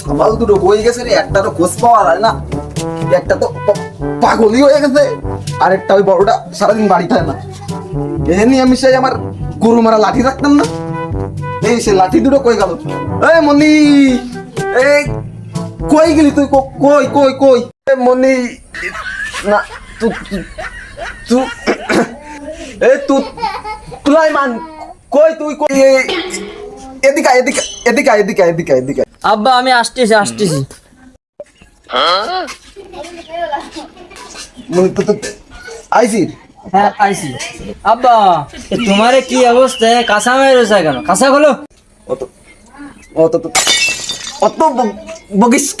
সামাল দুটো হয়ে গেছে রে, একটা তো খোঁজ পাওয়া যায় না, একটা তো পাগলই হয়ে গেছে আর একটা ওই বড়টা সারাদিন বাড়ি থাকে না। এ নিয়ে আমি সেই আমার গরু মারা লাঠি রাখতাম না? এই সে লাঠি দুটো কই গেল? এই মনি এই কই গেলি তুই? কই কই কই? মনি, না তুই তুই এ তুই তুলাইমান, কই তুই, কই? এদিকে এদিকে এদিকে এদিকে এদিকে এদিকে। আব্বা আমি আসতেছি আসতেছি। আইসি? হ্যাঁ আইছি আব্বা তোমারে কি অবস্থা? এ কাঁচা মেরেছে কেন কাঁচা খোলো। অত অত অত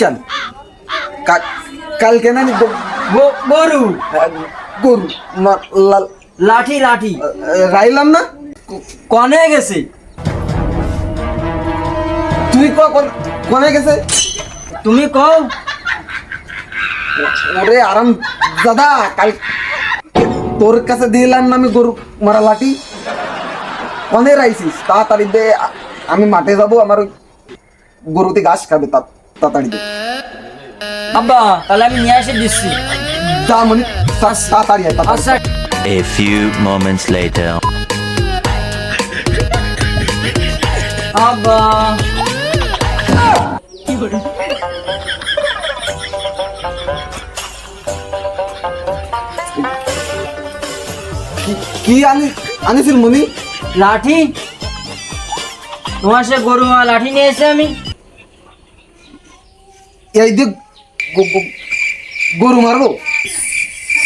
কেন? কালকে না গরু। গরু লাঠি লাঠি। রাইলাম না? কনে গেছে? তুই ক কোন- গেছে? তুমি কও। ওরে আরাম দাদা কাল তোর কাছে দিলাম না আমি গরু মারা লাঠি। কনে রাইছিস? তাড়াতাড়ি দে আমি মাঠে যাব আমার গরুতে ঘাস খাবে তা- তাড়াতাড়ি দে। আব্বা তাহলে আমি নিয়ে এসে দিচ্ছি। যা মনি তা- তাড়াতাড়ি আয়, তাড়াতাড়ি। আচ্ছা। A few moments later. আব্বা। কি- কি আনি আনিছিল মনি? লাঠি। তোমার সে গরু লাঠি নিয়ে এসে আমি। এই যে গ- গ- গরু মারবো?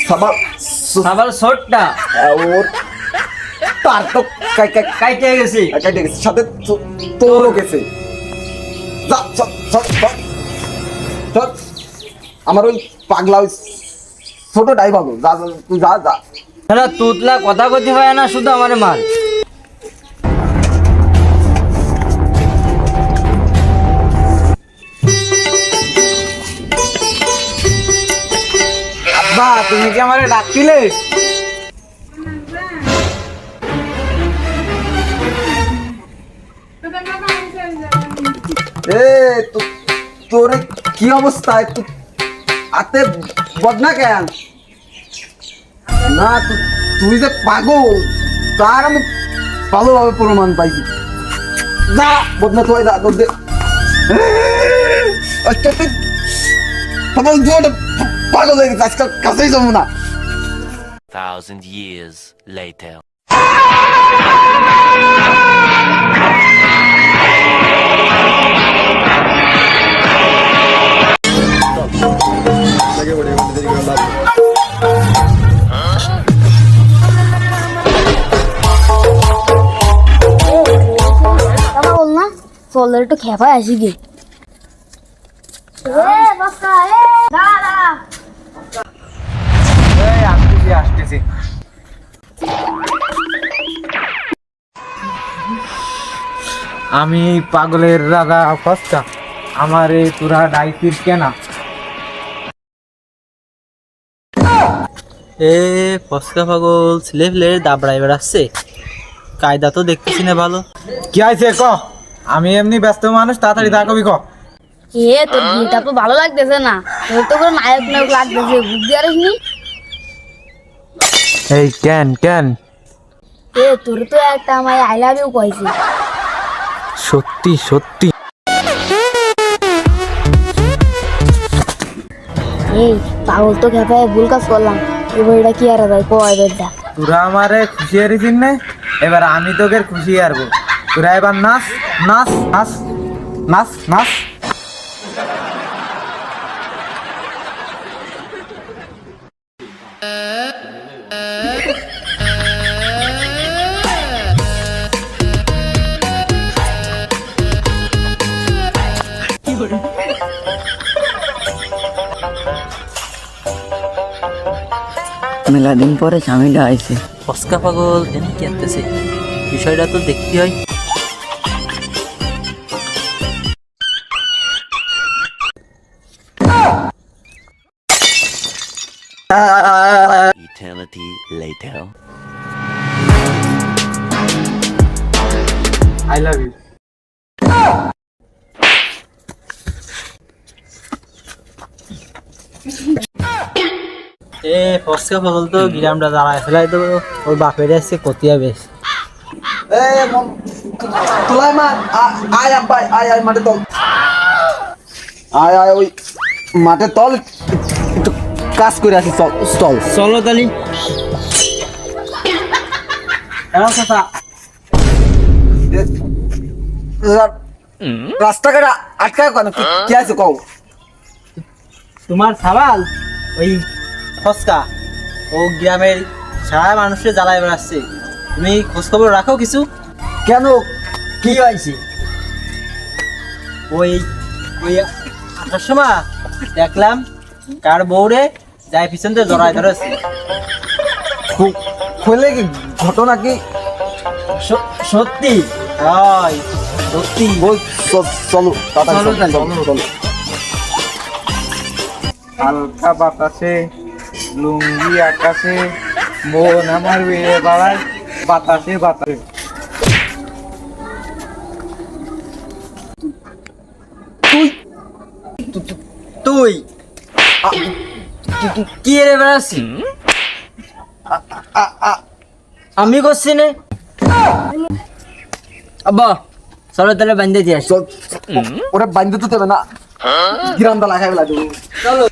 সবার স- আবার শর্টটা ওর তার তো কাই- কাই- কাইটে গেছে। কাইটে গেছে সাথে তোরও গেছে। যা। চল চল আমার ওই পাগলা ওই ছোট ডাই ভালো যা তুই যা যা। হ্যাঁ তুতলা কথা করতে হয় না, শুধু আমার মার। আব্বা তুমি কি আমারে ডাকছিলে? এ, তো- তোর কি অবস্থা? আতে বদনা কেন? না তুই যে পাগল, তার আমি ভালোভাবে প্রমাণ পাইছি। যা, বদনা তুই যা, তোর আচ্ছা তুই পাগল ওটা পাগল হয়ে গেছে আজকাল কাছেই যাব না। Thousand years later. কথা বল না চল একটু খেপায় আসি গে আমি পাগলের রাজা ফস্কা আমার এই পুরা ডাইসির কেনা। এ ফসকা পাগল ছেলে ফেলে দাবড়াই বেড়াচ্ছে কায়দা তো দেখতেছি না ভালো। কি আছে ক? আমি এমনি ব্যস্ত মানুষ তাড়াতাড়ি তা কবি ক? এ তোর বিয়েটা তো ভালো লাগতেছে না। তোর তো করে নায়ক নায়ক লাগতেছে বুঝতে পারিস নি এই কেন কেন? এ তোর তো একটা আমার আই লাভ ইউ কইছে। সত্যি সত্যি। এই পাগল তো খেপায় ভুল কাজ করলাম। এবার এটা কি আর ভাই কয় বেডটা তোরা আমারে খুশি হারিয়েছিস না? এবার আমি তোকে খুশি হারবো। তোরা এবার নাচ নাচ নাচ নাচ নাচ। মেলা দিন পরে স্বামীটা আইছে। ফসকা পাগল এনে কি আনতেছে। বিষয়টা তো দেখতে হয়। Eternity later. I love you এ ফসকা ফসল তো গ্রামটা দাঁড়ায় ফেলাই তো ওর বাপের আসছে কতিয়া বেশ। এ মন তোলাই মা আ- আয় আব্বা আয় আয় মাঠে তল। আয় আয় ওই মাঠে তল একটু কাজ করে আসি চল চল। চলো তালি রাস্তাঘাট আটকায় কেন? কি- কি আছে কও? তোমার সাবাল ওই ফসকা। ও গ্রামের সারা মানুষের জ্বালায় বেড়াচ্ছে। তুমি খোঁজ খবর রাখো কিছু? কেন? কি হয়েছে? ওই ওই আসার সময় দেখলাম কার বউরে যাই পিছন দিয়ে জড়ায় ধরেছে। খুলে কি ঘটনা কি? সত্যি? হয় সত্যি। ওই চলো চলো, চলো, চলো। চলো, চলো। হালকা বাতাসে লুঙ্গি আকাশে মন আমার বেড়ে বাড়ায় বাতাসে বাতাসে। তুই? কি- রে বেড়াচ্ছি? আমি করছি নে। আব্বা চলো তাহলে বান্ধে দিয়ে আসি। ওরা বান্ধে তো দেবে না। গ্রামটা লাগাই বেলা চলো।